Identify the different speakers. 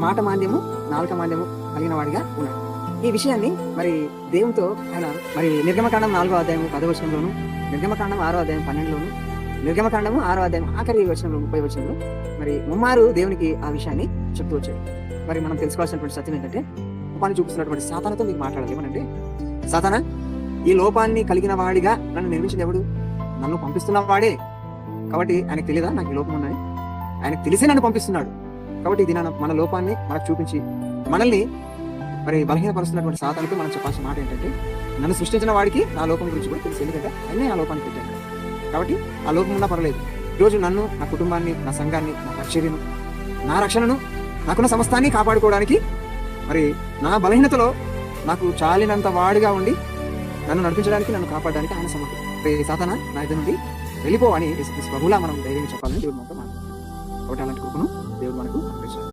Speaker 1: మాట మాంద్యము నాలుక మాంద్యము కలిగిన వాడిగా ఉన్నాడు. ఈ విషయాన్ని మరి దేవునితో ఆయన మరి నిర్గమకాండం నాలుగో అధ్యాయం పదవచనంలోను నిర్గమకాండం ఆరో అధ్యాయం పన్నెండులోను నిర్గమకాండము ఆరో అధ్యాయం ఆఖరి వచనంలో ముప్పై వచనంలో మరి ముమ్మారు దేవునికి ఆ విషయాన్ని చెప్తూ వచ్చాడు. మరి మనం తెలుసుకోవాల్సినటువంటి సత్యం ఏంటంటే లోపాన్ని చూపిస్తున్నటువంటి సాతానతో మీకు మాట్లాడాలి. ఏమనంటే సాతాన ఈ లోపాన్ని కలిగిన వాడిగా నన్ను నిర్మించిన ఎవడు? నన్ను పంపిస్తున్న వాడే. కాబట్టి ఆయనకు తెలియదా నాకు ఈ లోపం ఉందని? ఆయనకు తెలిసే నన్ను పంపిస్తున్నాడు. కాబట్టి ఇది నా- మన లోపాన్ని మనకు చూపించి మనల్ని మరి బలహీనపరుస్తున్నటువంటి సాతానికి మనం చెప్పాల్సిన మాట ఏంటంటే నన్ను సృష్టించిన వాడికి నా లోపం గురించి కూడా తెలుసు. ఎందుకంటే ఆయనే ఆ లోపాన్ని పెట్టాడు. కాబట్టి ఆ లోపం ఉన్నా పర్లేదు ఈరోజు నన్ను నా కుటుంబాన్ని నా సంఘాన్ని నా పరిచర్యను నా రక్షణను నాకున్న సమస్తాన్ని కాపాడుకోవడానికి మరి నా బలహీనతలో నాకు చాలినంత వాడిగా ఉండి నన్ను నడిపించడానికి నన్ను కాపాడడానికి ఆయన సమర్థం సాధన నా ఇది నుండి వెళ్ళిపో అని ప్రభులా మనం ధైర్యం చెప్పాలని దేవుడు మనతో మాట్లాడుతున్నాడు కాబట్టి అలాంటి కృపను దేవుడు మనకు